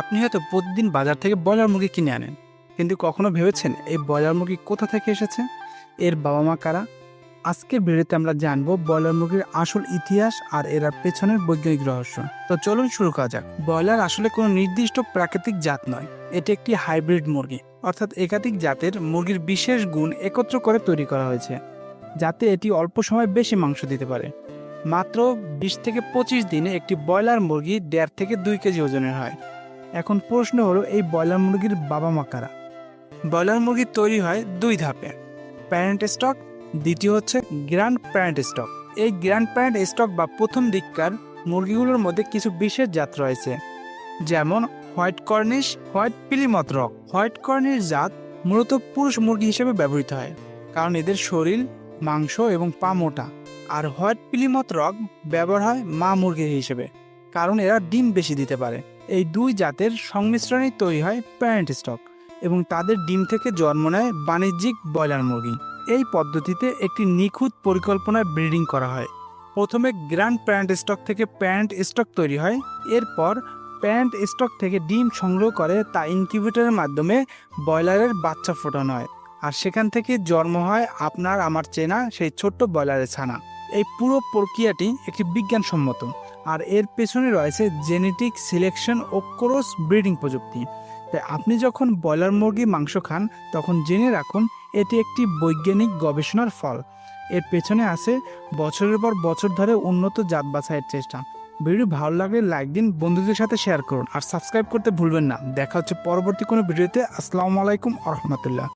আপনি হয়তো প্রতিদিন বাজার থেকে ব্রয়লার মুরগি কিনে আনেন, কিন্তু কখনো ভেবেছেন এই ব্রয়লার মুরগি কোথা থেকে এসেছে? এর বাবা মা কারা? আজকের ভিডিওতে আমরা জানব ব্রয়লার মুরগির আসল ইতিহাস আর এর পেছনের বৈজ্ঞানিক রহস্য। তো চলুন শুরু করা যাক। ব্রয়লার আসলে কোনো নির্দিষ্ট প্রাকৃতিক জাত নয়, এটি একটি হাইব্রিড মুরগি। অর্থাৎ একাধিক জাতের মুরগির বিশেষ গুণ একত্র করে তৈরি করা হয়েছে, যাতে এটি অল্প সময় বেশি মাংস দিতে পারে। মাত্র বিশ থেকে পঁচিশ দিনে একটি ব্রয়লার মুরগি দেড় থেকে দুই কেজি ওজনের হয়। এখন প্রশ্ন হলো, এই ব্রয়লার মুরগির বাবা মা কারা? ব্রয়লার মুরগি তৈরি হয় দুই ধাপে। প্যারেন্ট স্টক, দ্বিতীয় হচ্ছে গ্র্যান্ড প্যারেন্ট স্টক। এই গ্র্যান্ড প্যারেন্ট স্টক বা প্রথম দিককার মুরগিগুলোর মধ্যে কিছু বিশেষ জাত রয়েছে। যেমন white Cornish, white Plymouth rock. White Cornish জাত মূলত পুরুষ মুরগি হিসেবে ব্যবহৃত হয়, কারণ এদের শরীর, মাংস এবং পা মোটা। আর হোয়াইট পিলিমত রক ব্যবহার হয় মা মুরগি হিসেবে, কারণ এরা ডিম বেশি দিতে পারে। এই দুই জাতের সংমিশ্রণেই তৈরি হয় প্যারেন্ট স্টক এবং তাদের ডিম থেকে জন্ম নেয় বাণিজ্যিক ব্রয়লার মুরগি। এই পদ্ধতিতে একটি নিখুঁত পরিকল্পনায় ব্রিডিং করা হয়। প্রথমে গ্র্যান্ড প্যারেন্ট স্টক থেকে প্যারেন্ট স্টক তৈরি হয়। এরপর প্যারেন্ট স্টক থেকে ডিম সংগ্রহ করে তা ইনকিউবেটরের মাধ্যমে ব্রয়লারের বাচ্চা ফোটানো হয়। আর সেখান থেকে জন্ম হয় আপনার, আমার চেনা সেই ছোট্ট ব্রয়লারের ছানা। এই পুরো প্রক্রিয়াটি একটি বিজ্ঞানসম্মত। আর এর পেছনে রয়েছে জেনেটিক সিলেকশন ও ক্রস ব্রিডিং প্রযুক্তি। তাই আপনি যখন ব্রয়লার মুরগি মাংস খান, তখন জেনে রাখুন এটি একটি বৈজ্ঞানিক গবেষণার ফল। এর পেছনে আছে বছরের পর বছর ধরে উন্নত জাত বাছাইয়ের চেষ্টা। ভিডিও ভালো লাগলে লাইক দিন, বন্ধুদের সাথে শেয়ার করুন। আর সাবস্ক্রাইব করতে ভুলবেন না। দেখা হচ্ছে পরবর্তী কোনো ভিডিওতে। আসসালামু আলাইকুম আ রহমতুল্লাহ।